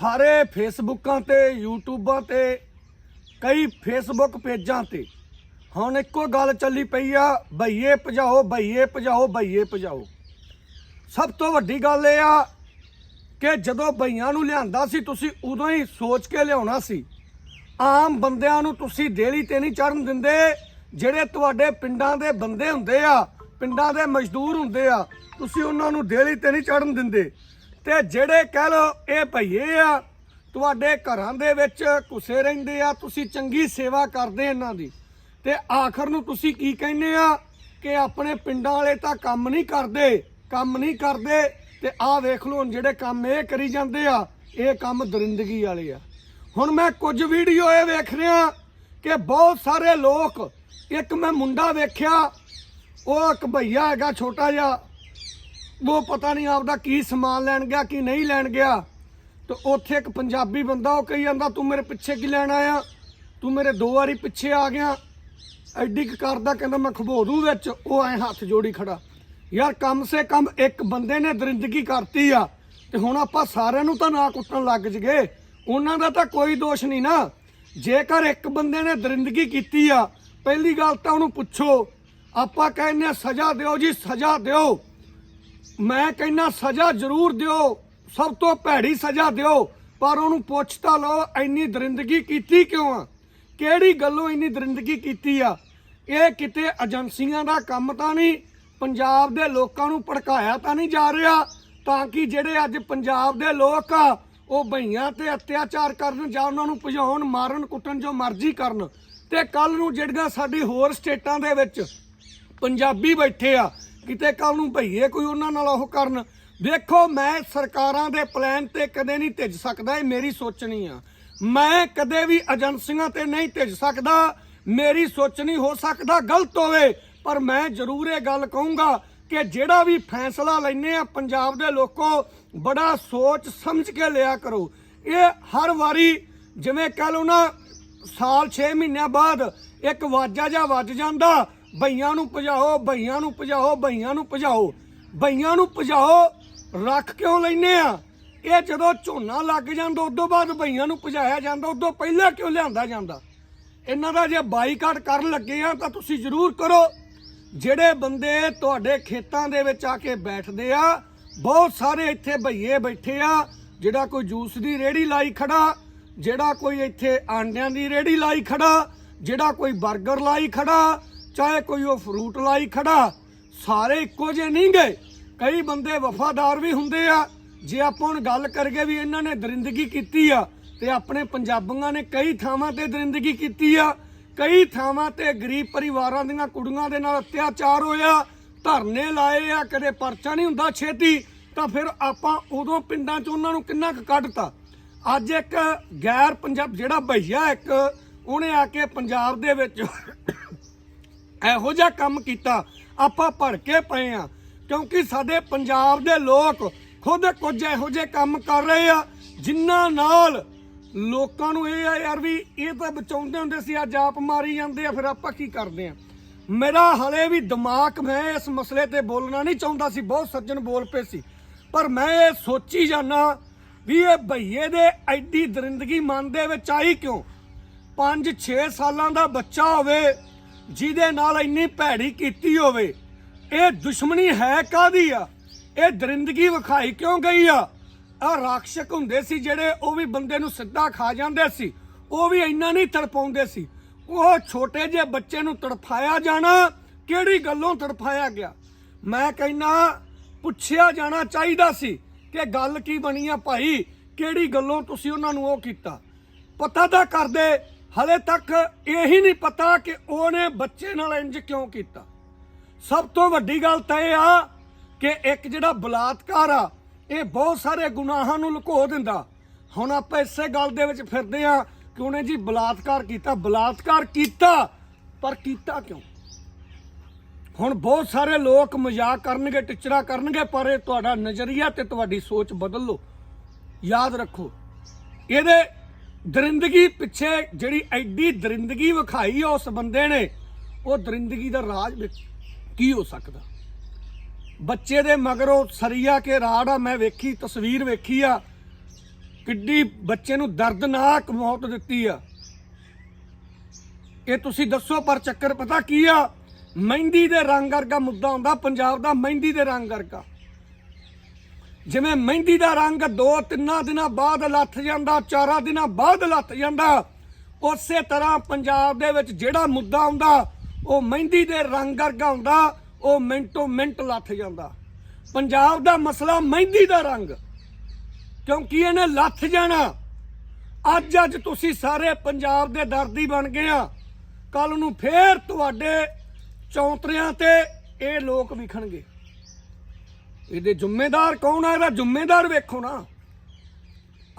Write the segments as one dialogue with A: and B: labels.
A: ਸਾਰੇ ਫੇਸਬੁੱਕਾਂ ਤੇ ਯੂਟਿਊਬਾਂ ਤੇ, ਕਈ ਫੇਸਬੁੱਕ ਪੇਜਾਂ ਤੇ। ਹੁਣ ਇੱਕੋ ਗੱਲ ਚੱਲੀ ਪਈ ਆ, ਭਈਏ ਭਜਾਓ ਭਈਏ ਭਜਾਓ ਭਈਏ ਭਜਾਓ। ਸਭ ਤੋਂ ਵੱਡੀ ਗੱਲ ਇਹ ਆ ਕਿ ਜਦੋਂ ਭਈਆਂ ਨੂੰ ਲਿਆਂਦਾ ਸੀ, ਤੁਸੀਂ ਉਦੋਂ ਹੀ ਸੋਚ ਕੇ ਲਿਆਉਣਾ ਸੀ। ਆਮ ਬੰਦਿਆਂ ਨੂੰ ਤੁਸੀਂ ਡੇਲੀ ਤੇ ਨਹੀਂ ਚੜਨ ਦਿੰਦੇ, ਜਿਹੜੇ ਤੁਹਾਡੇ ਪਿੰਡਾਂ ਦੇ ਬੰਦੇ ਹੁੰਦੇ ਆ, ਪਿੰਡਾਂ ਦੇ ਮਜ਼ਦੂਰ ਹੁੰਦੇ ਆ, ਤੁਸੀਂ ਉਹਨਾਂ ਨੂੰ ਡੇਲੀ ਤੇ ਨਹੀਂ ਚੜਨ ਦਿੰਦੇ। ਤੇ ਜਿਹੜੇ ਕਹਿ ਲੋ ਇਹ ਭਈਏ ਆ, ਤੁਹਾਡੇ ਘਰਾਂ ਦੇ ਵਿੱਚ ਘੁਸੇ ਰਹਿੰਦੇ ਆ, ਤੁਸੀਂ ਚੰਗੀ ਸੇਵਾ ਕਰਦੇ ਇਹਨਾਂ ਦੀ। ਤੇ ਆਖਰ ਨੂੰ ਤੁਸੀਂ ਕੀ ਕਹਿੰਦੇ ਆ? ਕਿ ਆਪਣੇ ਪਿੰਡਾਂ ਵਾਲੇ ਤਾਂ ਕੰਮ ਨਹੀਂ ਕਰਦੇ, ਕੰਮ ਨਹੀਂ ਕਰਦੇ, ਤੇ ਆਹ ਵੇਖ ਲਓ ਹੁਣ ਜਿਹੜੇ ਕੰਮ ਇਹ ਕਰੀ ਜਾਂਦੇ ਆ, ਇਹ ਕੰਮ ਦਰਿੰਦਗੀ ਵਾਲੇ ਆ। ਹੁਣ ਮੈਂ ਕੁਝ ਵੀਡੀਓ ਇਹ ਵੇਖ ਰਿਹਾ ਕਿ ਬਹੁਤ ਸਾਰੇ ਲੋਕ, ਇੱਕ ਮੈਂ ਮੁੰਡਾ ਵੇਖਿਆ, ਉਹ ਇੱਕ ਭਈਆ ਹੈਗਾ ਛੋਟਾ ਜਿਹਾ ਉਹ ਪਤਾ ਨਹੀਂ ਆਪਦਾ ਕੀ ਸਮਾਨ ਲੈਣ ਗਿਆ, ਕੀ ਨਹੀਂ ਲੈਣ ਗਿਆ। ਤੇ ਉੱਥੇ ਇੱਕ ਪੰਜਾਬੀ ਬੰਦਾ ਉਹ ਕਹੀ ਜਾਂਦਾ, ਤੂੰ ਮੇਰੇ ਪਿੱਛੇ ਕੀ ਲੈਣ ਆਇਆ? ਤੂੰ ਮੇਰੇ ਦੋ ਵਾਰੀ ਪਿੱਛੇ ਆ ਗਿਆ। ਐਡੀ ਕੁ ਕਰਦਾ, ਕਹਿੰਦਾ, ਮੈਂ ਖਬੋਦੂ ਵਿੱਚ। ਉਹ ਐ ਹੱਥ ਜੋੜੀ ਖੜਾ। ਯਾਰ ਕਮ ਸੇ ਕਮ ਇੱਕ ਬੰਦੇ ਨੇ ਦਰਿੰਦਗੀ ਕਰਤੀ ਆ, ਤੇ ਹੁਣ ਆਪਾਂ ਸਾਰਿਆਂ ਨੂੰ ਤਾਂ ਨਾ ਕੁੱਟਣ ਲੱਗ ਜਗੇ। ਉਹਨਾਂ ਦਾ ਤਾਂ ਕੋਈ ਦੋਸ਼ ਨਹੀਂ ਨਾ। ਜੇਕਰ ਇੱਕ ਬੰਦੇ ਨੇ ਦਰਿੰਦਗੀ ਕੀਤੀ ਆ, ਪਹਿਲੀ ਗੱਲ ਤਾਂ ਉਹਨੂੰ ਪੁੱਛੋ। ਆਪਾਂ ਕਹਿੰਦੇ ਆ, ਸਜ਼ਾ ਦਿਓ ਜੀ, ਸਜ਼ਾ ਦਿਓ। ਮੈਂ ਕਹਿੰਦਾ ਸਜ਼ਾ ਜ਼ਰੂਰ ਦਿਓ, ਸਭ ਤੋਂ ਭੈੜੀ ਸਜ਼ਾ ਦਿਓ, ਪਰ ਉਹਨੂੰ ਪੁੱਛ ਤਾਂ ਲਓ, ਇੰਨੀ ਦਰਿੰਦਗੀ ਕੀਤੀ ਕਿਉਂ ਆ? ਕਿਹੜੀ ਗੱਲੋਂ ਇੰਨੀ ਦਰਿੰਦਗੀ ਕੀਤੀ ਆ? ਇਹ ਕਿਤੇ ਏਜੰਸੀਆਂ ਦਾ ਕੰਮ ਤਾਂ ਨਹੀਂ, ਪੰਜਾਬ ਦੇ ਲੋਕਾਂ ਨੂੰ ਭੜਕਾਇਆ ਤਾਂ ਨਹੀਂ ਜਾ ਰਿਹਾ, ਤਾਂ ਕਿ ਜਿਹੜੇ ਅੱਜ ਪੰਜਾਬ ਦੇ ਲੋਕ ਆ, ਉਹ ਬਈਆਂ ਤੇ ਅਤਿਆਚਾਰ ਕਰਨ ਜਾਂ ਉਹਨਾਂ ਨੂੰ ਭਜਾਉਣ, ਮਾਰਨ, ਕੁੱਟਣ ਜੋ ਮਰਜ਼ੀ ਕਰਨ। ਤੇ ਕੱਲ ਨੂੰ ਜਿਹੜੀਆਂ ਸਾਡੀ ਹੋਰ ਸਟੇਟਾਂ ਦੇ ਵਿੱਚ ਪੰਜਾਬੀ ਬੈਠੇ ਆ ਕਿਤੇ ਕੱਲ ਨੂੰ ਭਈਏ ਕੋਈ ਉਹਨਾਂ ਨਾਲ ਉਹ ਕਰਨ। ਦੇਖੋ, ਮੈਂ ਸਰਕਾਰਾਂ ਦੇ ਪਲਾਨ ਤੇ ਕਦੇ ਨਹੀਂ ਧਿੱਜ ਸਕਦਾ, ਇਹ ਮੇਰੀ ਸੋਚਣੀ ਆ। ਮੈਂ ਕਦੇ ਵੀ ਏਜੰਸੀਆਂ ਤੇ ਨਹੀਂ ਧਿੱਜ ਸਕਦਾ, ਮੇਰੀ ਸੋਚਣੀ ਹੋ ਸਕਦਾ, ਗਲਤ ਹੋਵੇ। ਪਰ ਮੈਂ ਜ਼ਰੂਰ ਇਹ ਗੱਲ ਕਹੂੰਗਾ ਕਿ ਜਿਹੜਾ ਵੀ ਫੈਸਲਾ ਲੈਨੇ ਆ ਪੰਜਾਬ ਦੇ ਲੋਕੋ, ਬੜਾ ਸੋਚ ਸਮਝ ਕੇ ਲਿਆ ਕਰੋ। ਇਹ ਹਰ ਵਾਰੀ ਜਿਵੇਂ ਕਹ ਲਓ ਨਾ ਸਾਲ 6 ਮਹੀਨਿਆਂ ਬਾਅਦ ਇੱਕ ਵਾਜਾ ਜਾਂ ਵੱਜ ਜਾਂਦਾ ਬਈਆਂ ਨੂੰ ਭਜਾਓ ਬਈਆਂ ਨੂੰ ਭਜਾਓ ਬਈਆਂ ਨੂੰ ਭਜਾਓ ਬਈਆਂ ਨੂੰ ਭਜਾਓ ਰੱਖ ਕਿਉਂ ਲੈਨੇ ਆ? ਇਹ ਜਦੋਂ ਝੋਨਾ ਲੱਗ ਜਾਂਦਾ, ਉਦੋਂ ਬਾਅਦ ਬਈਆਂ ਨੂੰ ਭਜਾਇਆ ਜਾਂਦਾ, ਉਦੋਂ ਪਹਿਲਾਂ ਕਿਉਂ ਲਿਆਂਦਾ ਜਾਂਦਾ? ਇਹਨਾਂ ਦਾ ਜੇ ਬਾਈਕਾਟ ਕਰਨ ਲੱਗੇ ਆ, ਤਾਂ ਤੁਸੀਂ ਜ਼ਰੂਰ ਕਰੋ। ਜਿਹੜੇ ਬੰਦੇ ਤੁਹਾਡੇ ਖੇਤਾਂ ਦੇ ਵਿੱਚ ਆ ਕੇ ਬੈਠਦੇ ਆ, ਬਹੁਤ ਸਾਰੇ ਇੱਥੇ ਭਈਏ ਬੈਠੇ ਆ, ਜਿਹੜਾ ਕੋਈ ਜੂਸ ਦੀ ਰੇੜੀ ਲਾਈ ਖੜਾ, ਜਿਹੜਾ ਕੋਈ ਇੱਥੇ ਆਂਡਿਆਂ ਦੀ ਰੇੜੀ ਲਾਈ ਖੜਾ, ਜਿਹੜਾ ਕੋਈ 버ਗਰ ਲਾਈ ਖੜਾ ਚਾਹੇ ਕੋਈ ਉਹ ਫਰੂਟ ਲਾਈ ਖੜਾ, ਸਾਰੇ ਇੱਕੋ ਜਿਹੇ ਨਹੀਂ ਗਏ। ਕਈ ਬੰਦੇ ਵਫਾਦਾਰ ਵੀ ਹੁੰਦੇ ਆ। ਜੇ ਆਪਾਂ ਹੁਣ ਗੱਲ ਕਰਗੇ ਵੀ ਇਹਨਾਂ ਨੇ ਦਰਿੰਦਗੀ ਕੀਤੀ ਆ, ਤੇ ਆਪਣੇ ਪੰਜਾਬੀਆਂ ਨੇ ਕਈ ਥਾਵਾਂ ਤੇ ਦਰਿੰਦਗੀ ਕੀਤੀ ਆ। ਕਈ ਥਾਵਾਂ ਤੇ ਗਰੀਬ ਪਰਿਵਾਰਾਂ ਦੀਆਂ ਕੁੜੀਆਂ ਦੇ ਨਾਲ ਅਤਿਆਚਾਰ ਹੋਇਆ, ਧਰਨੇ ਲਾਏ ਆ, ਕਦੇ ਪਰਚਾ ਨਹੀਂ ਹੁੰਦਾ ਛੇਤੀ, ਤਾਂ ਫਿਰ ਆਪਾਂ ਉਦੋਂ ਪਿੰਡਾਂ 'ਚ ਉਹਨਾਂ ਨੂੰ ਕਿੰਨਾ ਕੁ ਕੱਢਤਾ? ਅੱਜ ਇੱਕ ਗੈਰ ਪੰਜਾਬ, ਜਿਹੜਾ ਭਈਆ ਇੱਕ, ਉਹਨੇ ਆ ਕੇ ਪੰਜਾਬ ਦੇ ਵਿੱਚ ਇਹੋ ਜਿਹਾ ਕੰਮ ਕੀਤਾ, ਆਪਾਂ ਭੜ ਕੇ ਪਏ ਆ ਕਿਉਂਕਿ ਸਾਡੇ ਪੰਜਾਬ ਦੇ ਲੋਕ ਖੁਦ ਕੁਝ ਇਹੋ ਜਿਹੇ ਕੰਮ ਕਰ ਰਹੇ ਆ, ਜਿਨ੍ਹਾਂ ਨਾਲ ਲੋਕਾਂ ਨੂੰ ਇਹ ਆ ਯਾਰ ਵੀ ਇਹ ਤਾਂ ਬਚਾਉਂਦੇ ਹੁੰਦੇ ਸੀ, ਅੱਜ ਆਪ ਮਾਰੀ ਜਾਂਦੇ ਆ, ਫਿਰ ਆਪਾਂ ਕੀ ਕਰਦੇ ਆ? ਮੇਰਾ ਹਲੇ ਵੀ ਦਿਮਾਗ ਮੈਂ ਇਸ ਮਸਲੇ ਤੇ ਬੋਲਣਾ ਨਹੀਂ ਚਾਹੁੰਦਾ ਸੀ, ਬਹੁਤ ਸੱਜਣ ਬੋਲ ਪਏ ਸੀ। ਪਰ ਮੈਂ ਇਹ ਸੋਚੀ ਜਾਣਾ ਵੀ ਇਹ ਭਈਏ ਦੇ ਐਡੀ ਦਰਿੰਦਗੀ ਮਨ ਦੇ ਵਿੱਚ ਆਈ ਕਿਉਂ? 5-6 ਸਾਲਾਂ ਦਾ ਬੱਚਾ ਹੋਵੇ ਜਿਹਦੇ ਨਾਲ ਇੰਨੀ ਭੈੜੀ ਕੀਤੀ ਹੋਵੇ, ਇਹ ਦੁਸ਼ਮਣੀ ਹੈ ਕਾਦੀ ਆ? ਇਹ ਦਰਿੰਦਗੀ ਵਿਖਾਈ ਕਿਉਂ ਗਈ ਆ? ਆ ਰਾਖਸ਼ਕ ਹੁੰਦੇ ਸੀ ਜਿਹੜੇ ਉਹ ਵੀ ਬੰਦੇ ਨੂੰ ਸਿੱਧਾ ਖਾ ਜਾਂਦੇ ਸੀ, ਉਹ ਵੀ ਇੰਨਾ ਨਹੀਂ ਤੜਪਾਉਂਦੇ ਸੀ। ਉਹ ਛੋਟੇ ਜਿਹੇ ਬੱਚੇ ਨੂੰ ਤੜਫਾਇਆ ਜਾਣਾ ਕਿਹੜੀ ਗੱਲੋਂ ਤੜਫਾਇਆ ਗਿਆ? ਮੈਂ ਕਹਿੰਨਾ ਪੁੱਛਿਆ ਜਾਣਾ ਚਾਹੀਦਾ ਸੀ ਕਿ ਗੱਲ ਕੀ ਬਣੀ ਆ ਭਾਈ, ਕਿਹੜੀ ਗੱਲੋਂ ਤੁਸੀਂ ਉਹਨਾਂ ਨੂੰ ਉਹ ਕੀਤਾ? ਪਤਾ ਤਾਂ ਕਰਦੇ ਹਲੇ ਤੱਕ ਇਹੀ ਨਹੀਂ ਪਤਾ ਕਿ ਉਹਨੇ ਬੱਚੇ ਨਾਲ ਇੰਜ ਕਿਉਂ ਕੀਤਾ। ਸਭ ਤੋਂ ਵੱਡੀ ਗੱਲ ਤਾਂ ਇਹ ਆ ਕਿ ਇੱਕ ਜਿਹੜਾ ਬਲਾਤਕਾਰ ਆ, ਇਹ ਬਹੁਤ ਸਾਰੇ ਗੁਨਾਹਾਂ ਨੂੰ ਲੁਕੋ ਦਿੰਦਾ। ਹੁਣ ਆਪਾਂ ਇਸੇ ਗੱਲ ਦੇ ਵਿੱਚ ਫਿਰਦੇ ਆ ਕਿ ਉਹਨੇ ਜੀ ਬਲਾਤਕਾਰ ਕੀਤਾ। ਬਲਾਤਕਾਰ ਕੀਤਾ, ਪਰ ਕੀਤਾ ਕਿਉਂ? ਹੁਣ ਬਹੁਤ ਸਾਰੇ ਲੋਕ ਮਜ਼ਾਕ ਕਰਨਗੇ, ਟਿਚਰਾ ਕਰਨਗੇ, ਪਰ ਇਹ ਤੁਹਾਡਾ ਨਜ਼ਰੀਆ ਤੇ ਤੁਹਾਡੀ ਸੋਚ ਬਦਲ ਲਓ। ਯਾਦ ਰੱਖੋ, ਇਹਦੇ ਦਰਿੰਦਗੀ ਪਿੱਛੇ ਜਿਹੜੀ ਐਡੀ ਦਰਿੰਦਗੀ ਵਿਖਾਈ ਉਸ ਬੰਦੇ ਨੇ, ਉਹ ਦਰਿੰਦਗੀ ਦਾ ਰਾਜ ਕੀ ਹੋ ਸਕਦਾ? ਬੱਚੇ ਦੇ ਮਗਰੋਂ ਸਰੀਆ ਕੇ ਰਾੜ ਆ, ਮੈਂ ਵੇਖੀ, ਤਸਵੀਰ ਵੇਖੀ ਆ। ਕਿੱਡੀ ਬੱਚੇ ਨੂੰ ਦਰਦਨਾਕ ਮੌਤ ਦਿੱਤੀ ਆ। ਇਹ ਤੁਸੀਂ ਦੱਸੋ, ਪਰ ਚੱਕਰ ਪਤਾ ਕੀ ਆ? ਮਹਿੰਦੀ ਦੇ ਰੰਗ ਵਰਗਾ ਮੁੱਦਾ ਹੁੰਦਾ, ਪੰਜਾਬ ਦਾ ਮਹਿੰਦੀ ਦੇ ਰੰਗ ਵਰਗਾ। ਜਿਵੇਂ ਮਹਿੰਦੀ ਦਾ ਰੰਗ ਦੋ ਤਿੰਨਾਂ ਦਿਨਾਂ ਬਾਅਦ ਲੱਥ ਜਾਂਦਾ, ਚਾਰਾਂ ਦਿਨਾਂ ਬਾਅਦ ਲੱਥ ਜਾਂਦਾ, ਉਸੇ ਤਰ੍ਹਾਂ ਪੰਜਾਬ ਦੇ ਵਿੱਚ ਜਿਹੜਾ ਮੁੱਦਾ ਆਉਂਦਾ, ਉਹ ਮਹਿੰਦੀ ਦੇ ਰੰਗ ਵਰਗਾ ਹੁੰਦਾ ਉਹ ਮਿੰਟੋ ਮਿੰਟ ਲੱਥ ਜਾਂਦਾ। ਪੰਜਾਬ ਦਾ ਮਸਲਾ ਮਹਿੰਦੀ ਦਾ ਰੰਗ, ਕਿਉਂਕਿ ਇਹਨੇ ਲੱਥ ਜਾਣਾ। ਅੱਜ ਅੱਜ ਤੁਸੀਂ ਸਾਰੇ ਪੰਜਾਬ ਦੇ ਦਰਦੀ ਬਣ ਗਏ ਆ। ਕੱਲ ਨੂੰ ਫੇਰ ਤੁਹਾਡੇ ਚੌਂਤਰਿਆਂ ਤੇ ਇਹ ਲੋਕ ਵਿਖਣਗੇ। ਇਹਦੇ ਜ਼ਿੰਮੇਦਾਰ ਕੌਣ ਆ? ਇਹਦਾ ਜ਼ਿੰਮੇਦਾਰ ਵੇਖੋ ਨਾ।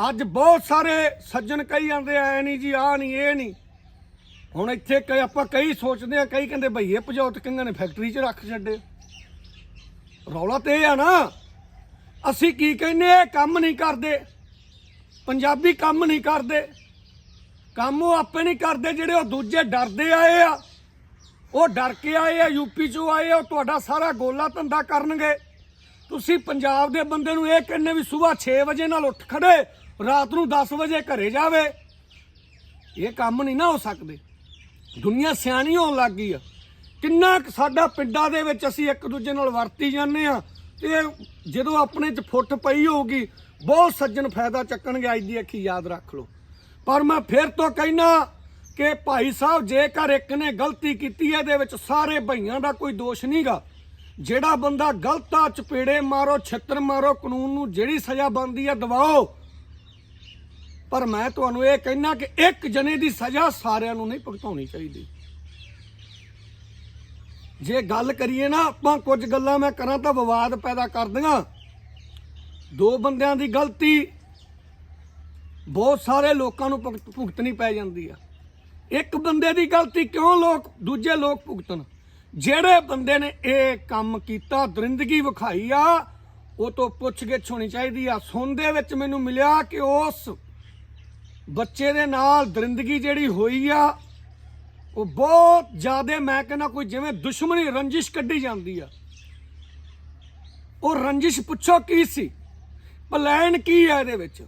A: ਅੱਜ ਬਹੁਤ ਸਾਰੇ ਸੱਜਣ ਕਹੀ ਜਾਂਦੇ ਆ, ਐ ਨਹੀਂ ਜੀ ਆ ਨਹੀਂ ਇਹ ਨਹੀਂ ਹੁਣ ਇੱਥੇ ਕਈ ਆਪਾਂ ਕਈ ਸੋਚਦੇ ਆ, ਕਈ ਕਹਿੰਦੇ ਭਈਏ ਭਜੌਤ ਕਿੰਨਾਂ ਨੇ ਫੈਕਟਰੀ 'ਚ ਰੱਖ ਛੱਡੇ। ਰੌਲਾ ਤੇ ਇਹ ਆ ਨਾ, ਅਸੀਂ ਕੀ ਕਹਿੰਨੇ ਇਹ ਕੰਮ ਨਹੀਂ ਕਰਦੇ। ਪੰਜਾਬੀ ਕੰਮ ਨਹੀਂ ਕਰਦੇ। ਕੰਮ ਉਹ ਆਪੇ ਨਹੀਂ ਕਰਦੇ ਜਿਹੜੇ ਉਹ ਦੂਜੇ ਡਰਦੇ ਆਏ ਆ। ਉਹ ਡਰ ਕੇ ਆਏ ਆ ਯੂਪੀ ਚੋਂ ਆਏ ਆ ਤੁਹਾਡਾ ਸਾਰਾ ਗੋਲਾ ਧੰਦਾ ਕਰਨਗੇ। ਤੁਸੀਂ ਪੰਜਾਬ ਦੇ ਬੰਦੇ ਨੂੰ ਇਹ ਕਹਿੰਨੇ ਵੀ ਸਵੇਰ 6 ਵਜੇ ਨਾਲ ਉੱਠ ਖੜੇ, ਰਾਤ ਨੂੰ 10 ਵਜੇ ਘਰੇ ਜਾਵੇ। ਇਹ ਕੰਮ ਨਹੀਂ ਨਾ ਹੋ ਸਕਦੇ। ਦੁਨੀਆ ਸਿਆਣੀ ਹੋਣ ਲੱਗ ਗਈ ਆ। ਕਿੰਨਾ ਕੁ ਸਾਡਾ ਪਿੰਡਾਂ ਦੇ ਵਿੱਚ ਅਸੀਂ ਇੱਕ ਦੂਜੇ ਨਾਲ ਵਰਤੀ ਜਾਂਦੇ ਆ ਤੇ ਜਦੋਂ ਆਪਣੇ 'ਚ ਫੁੱਟ ਪਈ ਹੋਊਗੀ, ਬਹੁਤ ਸੱਜਣ ਫਾਇਦਾ ਚੱਕਣਗੇ ਅੱਜ ਦੀ ਅੱਖੀ ਯਾਦ ਰੱਖ ਲਓ। ਪਰ ਮੈਂ ਫਿਰ ਤੋਂ ਕਹਿਣਾ ਕਿ ਭਾਈ ਸਾਹਿਬ, ਜੇਕਰ ਇੱਕ ਨੇ ਗਲਤੀ ਕੀਤੀ ਹੈ ਇਹਦੇ ਵਿੱਚ ਸਾਰੇ ਭਈਆਂ ਦਾ ਕੋਈ ਦੋਸ਼ ਨਹੀਂਗਾ ਜਿਹੜਾ ਬੰਦਾ ਗਲਤ ਆ, ਚਪੇੜੇ ਮਾਰੋ, ਛਿੱਤਰ ਮਾਰੋ, ਕਾਨੂੰਨ ਨੂੰ ਜਿਹੜੀ ਸਜ਼ਾ ਬਣਦੀ ਹੈ ਦਿਵਾਓ ਪਰ ਮੈਂ ਤੁਹਾਨੂੰ ਇਹ ਕਹਿਣਾ ਕਿ ਇੱਕ ਜਣੇ ਦੀ ਸਜ਼ਾ ਸਾਰਿਆਂ ਨੂੰ ਨਹੀਂ ਭੁਗਤਾਉਣੀ ਚਾਹੀਦੀ। ਜੇ ਗੱਲ ਕਰੀਏ ਨਾ, ਆਪਾਂ ਕੁਝ ਗੱਲਾਂ ਮੈਂ ਕਰਾਂ ਤਾਂ ਵਿਵਾਦ ਪੈਦਾ ਕਰਦੀਆਂ ਦੋ ਬੰਦਿਆਂ ਦੀ ਗਲਤੀ, ਬਹੁਤ ਸਾਰੇ ਲੋਕਾਂ ਨੂੰ ਭੁਗਤ- ਭੁਗਤਣੀ ਪੈ ਜਾਂਦੀ ਆ। ਇੱਕ ਬੰਦੇ ਦੀ ਗਲਤੀ ਕਿਉਂ ਲੋਕ, ਦੂਜੇ ਲੋਕ ਭੁਗਤਣ? ਜਿਹੜੇ ਬੰਦੇ ਨੇ ਇਹ ਕੰਮ ਕੀਤਾ, ਦਰਿੰਦਗੀ ਵਿਖਾਈ ਆ, ਉਹ ਤੋਂ ਪੁੱਛਗਿੱਛ ਹੋਣੀ ਚਾਹੀਦੀ ਆ। ਸੁਣਦੇ ਵਿੱਚ ਮੈਨੂੰ ਮਿਲਿਆ ਕਿ ਉਸ ਬੱਚੇ ਦੇ ਨਾਲ ਦਰਿੰਦਗੀ ਜਿਹੜੀ ਹੋਈ ਆ, ਉਹ ਬਹੁਤ ਜ਼ਿਆਦਾ ਮੈਂ ਕਹਿੰਦਾ ਕੋਈ ਜਿਵੇਂ ਦੁਸ਼ਮਣੀ ਰੰਜਿਸ਼ ਕੱਢੀ ਜਾਂਦੀ ਆ। ਉਹ ਰੰਜਿਸ਼ ਪੁੱਛੋ ਕੀ ਸੀ? ਪਲਾਨ ਕੀ ਹੈ ਇਹਦੇ ਵਿੱਚ?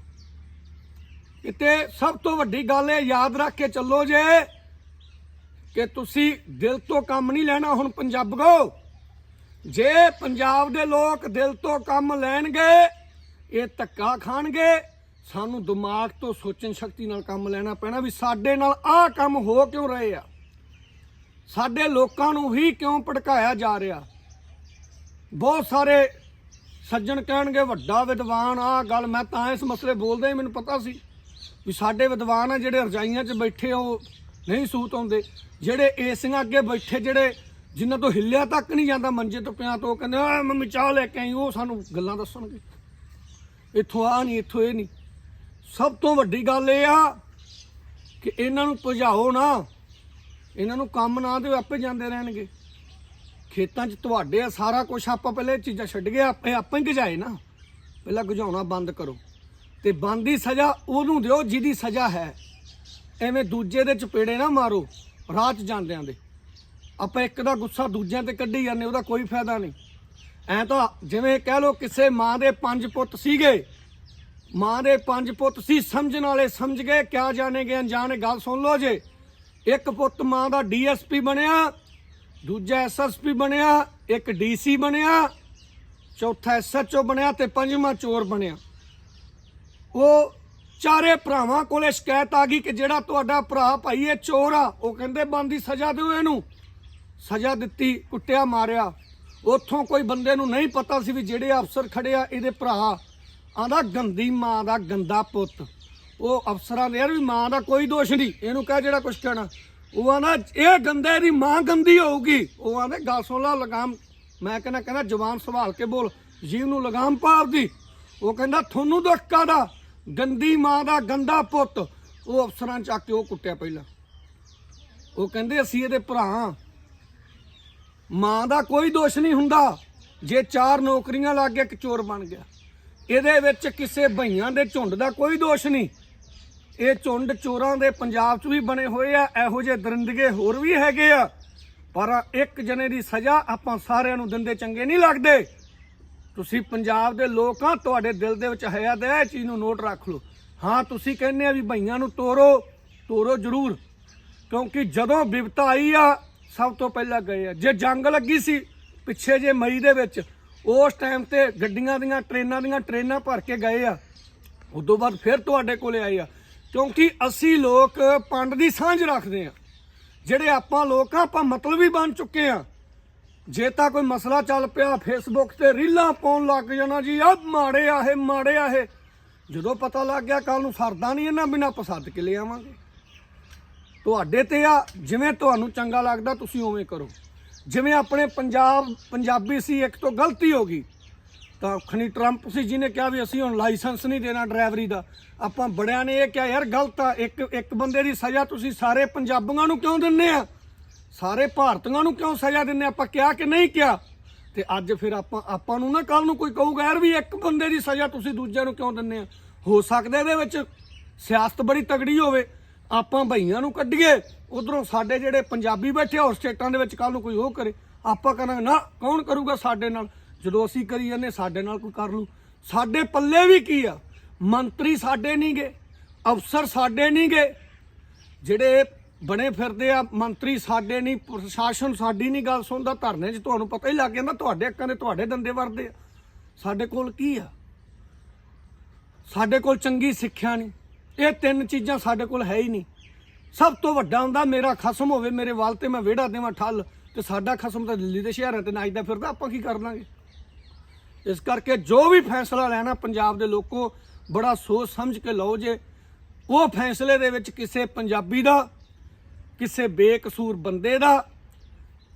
A: ਕਿਤੇ ਸਭ ਤੋਂ ਵੱਡੀ ਗੱਲ ਇਹ ਯਾਦ ਰੱਖ ਕੇ ਚੱਲੋ ਜੇ ਕਿ ਤੁਸੀਂ ਦਿਲ ਤੋਂ ਕੰਮ ਨਹੀਂ ਲੈਣਾ ਹੁਣ ਪੰਜਾਬੋ ਜੇ ਪੰਜਾਬ ਦੇ ਲੋਕ ਦਿਲ ਤੋਂ ਕੰਮ ਲੈਣਗੇ, ਇਹ ਧੱਕਾ ਖਾਣਗੇ, ਸਾਨੂੰ ਦਿਮਾਗ ਤੋਂ ਸੋਚਣ ਸ਼ਕਤੀ ਨਾਲ ਕੰਮ ਲੈਣਾ ਪੈਣਾ ਵੀ ਸਾਡੇ ਨਾਲ ਆਹ ਕੰਮ ਹੋ ਕਿਉਂ ਰਹੇ ਆ? ਸਾਡੇ ਲੋਕਾਂ ਨੂੰ ਹੀ ਕਿਉਂ ਭੜਕਾਇਆ ਜਾ ਰਿਹਾ? ਬਹੁਤ ਸਾਰੇ ਸੱਜਣ ਕਹਿਣਗੇ, ਵੱਡਾ ਵਿਦਵਾਨ ਆ ਗੱਲ ਮੈਂ ਤਾਂ ਇਸ ਮਸਲੇ ਬੋਲਦਾ ਹੀ, ਮੈਨੂੰ ਪਤਾ ਸੀ ਵੀ ਸਾਡੇ ਵਿਦਵਾਨ ਆ ਜਿਹੜੇ ਰਜਾਈਆਂ 'ਚ ਬੈਠੇ ਆ, ਉਹ ਨਹੀਂ ਸੂਤ ਆਉਂਦੇ। ਜਿਹੜੇ ਏਸੀਆਂ ਅੱਗੇ ਬੈਠੇ, ਜਿਹੜੇ ਜਿਨ੍ਹਾਂ ਤੋਂ ਹਿੱਲਿਆ ਤੱਕ ਨਹੀਂ ਜਾਂਦਾ, ਮੰਜੇ ਤੋਂ ਪਿਆ ਤੋਂ ਕਹਿੰਦੇ ਆ ਮੰਮੀ, ਚਾਹ ਲੈ ਕੇ ਆਈ, ਉਹ ਸਾਨੂੰ ਗੱਲਾਂ ਦੱਸਣਗੇ। ਇੱਥੋਂ ਆ ਨਹੀਂ, ਇੱਥੋਂ ਇਹ ਨਹੀਂ। ਸਭ ਤੋਂ ਵੱਡੀ ਗੱਲ ਇਹ ਆ ਕਿ ਇਹਨਾਂ ਨੂੰ ਭਜਾਓ ਨਾ। ਇਹਨਾਂ ਨੂੰ ਕੰਮ ਨਾ ਦਿਓ, ਆਪੇ ਜਾਂਦੇ ਰਹਿਣਗੇ। ਖੇਤਾਂ 'ਚ ਤੁਹਾਡੇ ਆ, ਸਾਰਾ ਕੁਝ ਆਪਾਂ ਪਹਿਲੇ ਇਹ ਚੀਜ਼ਾਂ ਛੱਡ ਗਏ, ਆਪੇ ਆਪਾਂ ਹੀ ਗਜਾਏ ਨਾ। ਪਹਿਲਾਂ ਗਜਾਉਣਾ ਬੰਦ ਕਰੋ। ਤੇ ਬੰਦ ਦੀ ਸਜ਼ਾ ਉਹਨੂੰ ਦਿਓ, ਜਿਹਦੀ ਸਜ਼ਾ ਹੈ। ਐਵੇਂ ਦੂਜੇ ਦੇ ਚਪੇੜੇ ਨਾ ਮਾਰੋ, ਰਾਹ 'ਚ ਜਾਂਦਿਆਂ ਦੇ। ਆਪਾਂ ਇੱਕ ਦਾ ਗੁੱਸਾ ਦੂਜਿਆਂ ਤੇ ਕੱਢੀ ਜਾਂਦੇ, ਉਹਦਾ ਕੋਈ ਫਾਇਦਾ ਨਹੀਂ। ਐ ਤਾਂ ਜਿਵੇਂ ਕਹਿ ਲਓ ਕਿਸੇ ਮਾਂ ਦੇ ਪੰਜ ਪੁੱਤ ਸੀਗੇ, ਮਾਂ ਦੇ ਪੰਜ ਪੁੱਤ ਸੀ, ਸਮਝਣ ਵਾਲੇ ਸਮਝ ਗਏ, ਕਿਆ ਜਾਣੇਗੇ, ਅਣਜਾਣੇ, ਗੱਲ ਸੁਣ ਲਓ ਜੇ। ਇੱਕ ਪੁੱਤ ਮਾਂ ਦਾ ਡੀਐਸਪੀ ਬਣਿਆ, ਦੂਜਾ ਐਸਐਸਪੀ ਬਣਿਆ, ਇੱਕ ਡੀਸੀ ਬਣਿਆ, ਚੌਥਾ ਐਸਐਚਓ ਬਣਿਆ ਤੇ ਪੰਜਵਾਂ ਚੋਰ ਬਣਿਆ। ਉਹ ਚਾਰੇ ਭਰਾਵਾਂ ਕੋਲੇ ਸ਼ਿਕਾਇਤ ਆ ਗਈ ਕਿ ਜਿਹੜਾ ਤੁਹਾਡਾ ਭਰਾ ਭਾਈ ਇਹ ਚੋਰ ਆ, ਉਹ ਕਹਿੰਦੇ ਬੰਦੀ ਸਜ਼ਾ ਦਿਓ ਇਹਨੂੰ। ਸਜ਼ਾ ਦਿੱਤੀ, ਕੁੱਟਿਆ, ਮਾਰਿਆ। ਉੱਥੋਂ ਕੋਈ ਬੰਦੇ ਨੂੰ ਨਹੀਂ ਪਤਾ ਸੀ ਵੀ ਜਿਹੜੇ ਅਫਸਰ ਖੜੇ ਆ, ਇਹਦੇ ਭਰਾ। ਆਂਦਾ ਗੰਦੀ ਮਾਂ ਦਾ ਗੰਦਾ ਪੁੱਤ। ਉਹ ਅਫਸਰਾਂ ਦੇ ਯਾਰ ਵੀ ਮਾਂ ਦਾ ਕੋਈ ਦੋਸ਼ ਨਹੀਂ। ਇਹਨੂੰ ਕਹਿ ਜਿਹੜਾ ਕੁਝ ਕਹਿਣਾ। ਉਹ ਆਂਦਾ ਇਹ ਗੰਦੇ ਦੀ ਮਾਂ ਗੰਦੀ ਹੋਊਗੀ। ਉਹ ਆਂਦੇ ਗੱਲ ਸੁਣ ਲਾ, ਲਗਾਮ। ਮੈਂ ਕਹਿੰਦਾ ਕਹਿੰਦਾ, ਜਵਾਨ ਸੰਭਾਲ ਕੇ ਬੋਲ। ਜੀਵ ਨੂੰ ਲਗਾਮ ਪਾਵ ਦੀ ਉਹ ਕਹਿੰਦਾ, ਤੁਹਾਨੂੰ ਦੁੱਖ ਕਾਦਾ ਗੰਦੀ ਮਾਂ ਦਾ ਗੰਦਾ ਪੁੱਤ। ਉਹ ਅਫਸਰਾਂ ਚੱਕ ਕੇ ਉਹ ਕੁੱਟਿਆ ਪਹਿਲਾਂ। ਉਹ ਕਹਿੰਦੇ, ਅਸੀਂ ਇਹਦੇ ਭਰਾ ਮਾਂ ਦਾ ਕੋਈ ਦੋਸ਼ ਨਹੀਂ ਹੁੰਦਾ। ਜੇ ਚਾਰ ਨੌਕਰੀਆਂ ਲੱਗ ਗਿਆ ਇੱਕ ਚੋਰ ਬਣ ਗਿਆ। ਇਹਦੇ ਵਿੱਚ ਕਿਸੇ ਭਈਆਂ ਦੇ ਝੁੰਡ ਦਾ ਕੋਈ ਦੋਸ਼ ਨਹੀਂ। ਇਹ ਝੁੰਡ ਚੋਰਾਂ ਦੇ ਪੰਜਾਬ 'ਚ ਵੀ ਬਣੇ ਹੋਏ ਆ। ਇਹੋ ਜਿਹੇ ਦਰਿੰਦਗੇ ਹੋਰ ਵੀ ਹੈਗੇ ਆ। ਪਰ ਇੱਕ ਜਣੇ ਦੀ ਸਜ਼ਾ ਆਪਾਂ ਸਾਰਿਆਂ ਨੂੰ ਦਿੰਦੇ ਚੰਗੇ ਨਹੀਂ ਲੱਗਦੇ। ਤੁਸੀਂ ਪੰਜਾਬ ਦੇ ਲੋਕ ਆ ਤੁਹਾਡੇ ਦਿਲ ਦੇ ਵਿੱਚ ਹੈ ਤੇ ਇਹ ਚੀਜ਼ ਨੂੰ ਨੋਟ ਰੱਖ ਲਓ। ਹਾਂ, ਤੁਸੀਂ ਕਹਿੰਦੇ ਆ ਵੀ ਭਈਆਂ ਨੂੰ ਤੋਰੋ ਤੋਰੋ ਜ਼ਰੂਰ। ਕਿਉਂਕਿ ਜਦੋਂ ਵਿਪਤਾ ਆਈ ਆ, ਸਭ ਤੋਂ ਪਹਿਲਾਂ ਗਏ ਆ। ਜੇ ਜੰਗ ਲੱਗੀ ਸੀ ਪਿੱਛੇ ਜੇ ਮਈ ਦੇ ਵਿੱਚ, ਉਸ ਟਾਈਮ ਤੇ ਗੱਡੀਆਂ ਦੀਆਂ, ਟ੍ਰੇਨਾਂ ਦੀਆਂ ਟ੍ਰੇਨਾਂ ਭਰ ਕੇ ਗਏ ਆ। ਉਦੋਂ ਬਾਅਦ ਫਿਰ ਤੁਹਾਡੇ ਕੋਲੇ ਆਏ ਆ। ਕਿਉਂਕਿ ਅਸੀਂ ਲੋਕ ਪੰਡ ਦੀ ਸਾਂਝ ਰੱਖਦੇ ਆ। ਜਿਹੜੇ ਆਪਾਂ ਲੋਕ ਆ, ਆਪਾਂ ਮਤਲਬੀ ਬਣ ਚੁੱਕੇ ਆ। ਜੇ ਤਾਂ ਕੋਈ ਮਸਲਾ ਚੱਲ ਪਿਆ ਫੇਸਬੁੱਕ ਤੇ ਰੀਲਾਂ ਪਾਉਣ ਲੱਗ ਜਾਣਾ ਜੀ। ਆ ਮਾੜੇ ਆ ਇਹ, ਮਾੜੇ ਆ ਇਹ। ਜਦੋਂ ਪਤਾ ਲੱਗ ਗਿਆ ਕੱਲ ਨੂੰ ਸਰਦਾ ਨਹੀਂ ਇਹਨਾਂ ਬਿਨਾ ਪਸੰਦ ਕੇ ਲਿਆਵਾਂਗੇ ਤੁਹਾਡੇ ਤੇ ਆ, ਜਿਵੇਂ ਤੁਹਾਨੂੰ ਚੰਗਾ ਲੱਗਦਾ, ਤੁਸੀਂ ਉਵੇਂ ਕਰੋ। ਜਿਵੇਂ ਆਪਣੇ ਪੰਜਾਬ, ਪੰਜਾਬੀ ਸੀ, ਇੱਕ ਤੋਂ ਗਲਤੀ ਹੋ ਗਈ, ਤਾਂ ਖਣੀ ਟਰੰਪ ਸੀ, ਜਿਹਨੇ ਕਿਹਾ ਵੀ ਅਸੀਂ ਹੁਣ ਲਾਇਸੈਂਸ ਨਹੀਂ ਦੇਣਾ ਡਰਾਈਵਰੀ ਦਾ। ਆਪਾਂ ਬੜਿਆਂ ਨੇ ਇਹ ਕਿਹਾ, ਯਾਰ, ਗਲਤ ਆ, ਇੱਕ ਇੱਕ ਬੰਦੇ ਦੀ ਸਜ਼ਾ ਤੁਸੀਂ ਸਾਰੇ ਪੰਜਾਬੀਆਂ ਨੂੰ ਕਿਉਂ ਦਿੰਨੇ ਆ? ਸਾਰੇ ਭਾਰਤੀਆਂ ਨੂੰ ਕਿਉਂ ਸਜ਼ਾ ਦਿੰਨੇ ਆਪਾਂ ਕਿਹਾ ਕਿ ਨਹੀਂ ਕਿਹਾ? ਤੇ ਅੱਜ ਫਿਰ ਆਪਾਂ ਆਪਾਂ ਨੂੰ ਨਾ ਕੱਲ ਨੂੰ ਕੋਈ ਕਹੂਗਾ, ਯਾਰ ਵੀ ਇੱਕ ਬੰਦੇ ਦੀ ਸਜ਼ਾ ਤੁਸੀਂ ਦੂਜਿਆਂ ਨੂੰ ਕਿਉਂ ਦਿੰਨੇ ਆ ਹੋ ਸਕਦਾ ਇਹਦੇ ਵਿੱਚ ਸਿਆਸਤ ਬੜੀ ਤਗੜੀ ਹੋਵੇ। ਆਪਾਂ ਭਈਆਂ ਨੂੰ ਕੱਢੀਏ, ਉਧਰੋਂ ਸਾਡੇ ਜਿਹੜੇ ਪੰਜਾਬੀ ਬੈਠੇ ਹੋਰ ਸਟੇਟਾਂ ਦੇ ਵਿੱਚ ਕੱਲ ਨੂੰ ਕੋਈ ਉਹ ਕਰੇ। ਆਪਾਂ ਕਰਾਂਗੇ, ਨਾ, ਕੌਣ ਕਰੂਗਾ ਸਾਡੇ ਨਾਲ? ਜਦੋਂ ਅਸੀਂ ਕਰੀ ਜਾਂਦੇ ਸਾਡੇ ਨਾਲ ਕੋਈ ਕਰ ਲੂ। ਸਾਡੇ ਪੱਲੇ ਵੀ ਕੀ ਆ? ਮੰਤਰੀ ਸਾਡੇ ਨਹੀਂ ਗੇ, ਅਫਸਰ ਸਾਡੇ ਨਹੀਂ ਗੇ। ਜਿਹੜੇ ਬਣੇ ਫਿਰਦੇ ਆ, ਮੰਤਰੀ ਸਾਡੇ ਨਹੀਂ, ਪ੍ਰਸ਼ਾਸਨ ਸਾਡੀ ਨਹੀਂ ਗੱਲ ਸੁਣਦਾ, ਧਰਨੇ 'ਚ ਤੁਹਾਨੂੰ ਪਤਾ ਹੀ ਲੱਗ ਜਾਂਦਾ, ਤੁਹਾਡੇ ਅੱਖਾਂ ਦੇ ਤੁਹਾਡੇ ਦੰਦੇ ਵਰਦੇ ਆ। ਸਾਡੇ ਕੋਲ ਕੀ ਆ? ਸਾਡੇ ਕੋਲ ਚੰਗੀ ਸਿੱਖਿਆ ਨਹੀਂ। ਇਹ ਤਿੰਨ ਚੀਜ਼ਾਂ ਸਾਡੇ ਕੋਲ ਹੈ ਹੀ ਨਹੀਂ। ਸਭ ਤੋਂ ਵੱਡਾ ਹੁੰਦਾ, ਮੇਰਾ ਖਸਮ ਹੋਵੇ, ਮੇਰੇ ਵੱਲ ਤੇ ਮੈਂ ਵਿਹੜਾ ਦੇਵਾਂ ਠੱਲ ਤੇ ਸਾਡਾ ਖਸਮ ਤਾਂ ਦਿੱਲੀ ਦੇ ਸ਼ਹਿਰਾਂ ਤੇ ਨੱਚਦਾ ਫਿਰਦਾ, ਆਪਾਂ ਕੀ ਕਰ ਲਾਂਗੇ? ਇਸ ਕਰਕੇ ਜੋ ਵੀ ਫੈਸਲਾ ਲੈਣਾ ਪੰਜਾਬ ਦੇ ਲੋਕੋ, ਬੜਾ ਸੋਚ ਸਮਝ ਕੇ ਲਓ ਜੇ, ਉਹ ਫੈਸਲੇ ਦੇ ਵਿੱਚ ਕਿਸੇ ਪੰਜਾਬੀ ਦਾ ਕਿਸੇ ਬੇਕਸੂਰ ਬੰਦੇ ਦਾ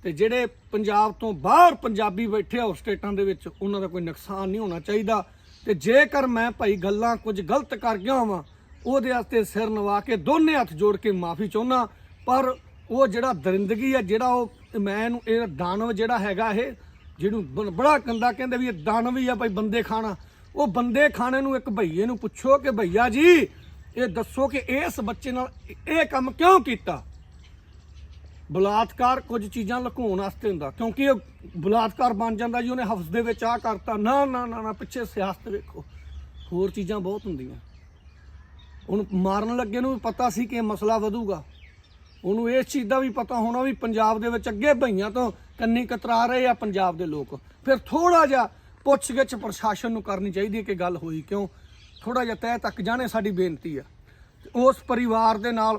A: ਤੇ ਜਿਹੜੇ ਪੰਜਾਬ ਤੋਂ ਬਾਹਰ ਪੰਜਾਬੀ ਬੈਠੇ ਆ ਉਸ ਸਟੇਟਾਂ ਦੇ ਵਿੱਚ, ਉਹਨਾਂ ਦਾ ਕੋਈ ਨੁਕਸਾਨ ਨਹੀਂ ਹੋਣਾ ਚਾਹੀਦਾ। ਤੇ ਜੇਕਰ ਮੈਂ ਭਾਈ ਗੱਲਾਂ ਕੁਝ ਗਲਤ ਕਰ ਗਿਆ ਹਾਂ ਉਹਦੇ ਵਾਸਤੇ ਸਿਰ ਨਵਾ ਕੇ ਦੋਨੇ ਹੱਥ ਜੋੜ ਕੇ ਮਾਫੀ ਚਾਹੁੰਦਾ, ਪਰ ਉਹ ਜਿਹੜਾ ਦਰਿੰਦਗੀ ਆ, ਜਿਹੜਾ ਉਹ ਮੈਂ ਇਹਨੂੰ, ਇਹ ਦਾਨਵ ਜਿਹੜਾ ਹੈਗਾ ਇਹ, ਜਿਹਨੂੰ ਬੜਾ ਕੰਦਾ ਕਹਿੰਦੇ ਵੀ ਇਹ ਦਾਨਵ ਹੀ ਆ ਭਾਈ ਬੰਦੇ ਖਾਣਾ, ਉਹ ਬੰਦੇ ਖਾਣੇ ਨੂੰ ਇੱਕ ਭਈਏ ਨੂੰ ਪੁੱਛੋ ਕਿ ਭਈਆ ਜੀ, ਇਹ ਦੱਸੋ ਕਿ ਇਸ ਬੱਚੇ ਨਾਲ ਇਹ ਕੰਮ ਕਿਉਂ ਕੀਤਾ? ਬਲਾਤਕਾਰ ਕੁਝ ਚੀਜ਼ਾਂ ਲੁਕਾਉਣ ਵਾਸਤੇ ਹੁੰਦਾ, ਕਿਉਂਕਿ ਇਹ ਬਲਾਤਕਾਰ ਬਣ ਜਾਂਦਾ ਜੀ, ਉਹਨੇ ਹਫਸ ਦੇ ਵਿੱਚ ਆ ਕਰਤਾ, ਨਾ ਨਾ ਨਾ ਨਾ, ਪਿੱਛੇ ਸਿਆਸਤ ਵੇਖੋ, ਹੋਰ ਚੀਜ਼ਾਂ ਬਹੁਤ ਹੁੰਦੀਆਂ। ਉਹਨੂੰ ਮਾਰਨ ਲੱਗੇ ਨੂੰ ਵੀ ਪਤਾ ਸੀ ਕਿ ਮਸਲਾ ਵਧੂਗਾ। ਉਹਨੂੰ ਇਸ ਚੀਜ਼ ਦਾ ਵੀ ਪਤਾ ਹੋਣਾ ਵੀ ਪੰਜਾਬ ਦੇ ਵਿੱਚ ਅੱਗੇ ਭਈਆਂ ਤੋਂ ਕੰਨੀ ਕਤਰਾ ਰਹੇ ਆ ਪੰਜਾਬ ਦੇ ਲੋਕ। ਫਿਰ ਥੋੜਾ ਜਿਹਾ ਪੁੱਛਗਿੱਛ ਪ੍ਰਸ਼ਾਸਨ ਨੂੰ ਕਰਨੀ ਚਾਹੀਦੀ ਹੈ ਕਿ ਗੱਲ ਹੋਈ ਕਿਉਂ। ਥੋੜਾ ਜਿਹਾ ਤਹਿ ਤੱਕ ਜਾਣੇ ਸਾਡੀ ਬੇਨਤੀ ਆ। ਉਸ ਪਰਿਵਾਰ ਦੇ ਨਾਲ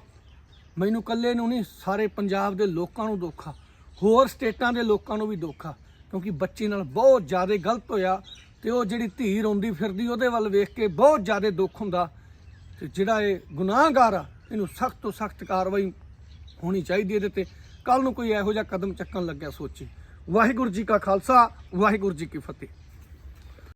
A: ਮੈਨੂੰ ਇਕੱਲੇ ਨੂੰ ਨਹੀਂ, ਸਾਰੇ ਪੰਜਾਬ ਦੇ ਲੋਕਾਂ ਨੂੰ ਦੁੱਖ ਆ। ਹੋਰ ਸਟੇਟਾਂ ਦੇ ਲੋਕਾਂ ਨੂੰ ਵੀ ਦੁੱਖ ਆ, ਕਿਉਂਕਿ ਬੱਚੇ ਨਾਲ ਬਹੁਤ ਜ਼ਿਆਦਾ ਗਲਤ ਹੋਇਆ ਤੇ ਉਹ ਜਿਹੜੀ ਧੀ ਰੋਂਦੀ ਫਿਰਦੀ, ਉਹਦੇ ਵੱਲ ਵੇਖ ਕੇ ਬਹੁਤ ਜ਼ਿਆਦਾ ਦੁੱਖ ਹੁੰਦਾ। ਤੇ ਜਿਹੜਾ ਇਹ ਗੁਨਾਹਗਾਰ ਆ, ਇਹਨੂੰ ਸਖਤ ਤੋਂ ਸਖਤ ਕਾਰਵਾਈ ਹੋਣੀ ਚਾਹੀਦੀ ਇਹਦੇ ਤੇ। ਕੱਲ ਨੂੰ ਕੋਈ ਇਹੋ ਜਿਹਾ ਕਦਮ ਚੱਕਣ ਲੱਗਿਆ, ਸੋਚੀ। ਵਾਹਿਗੁਰੂ ਜੀ ਕਾ ਖਾਲਸਾ, ਵਾਹਿਗੁਰੂ ਜੀ ਕੀ ਫਤਿਹ।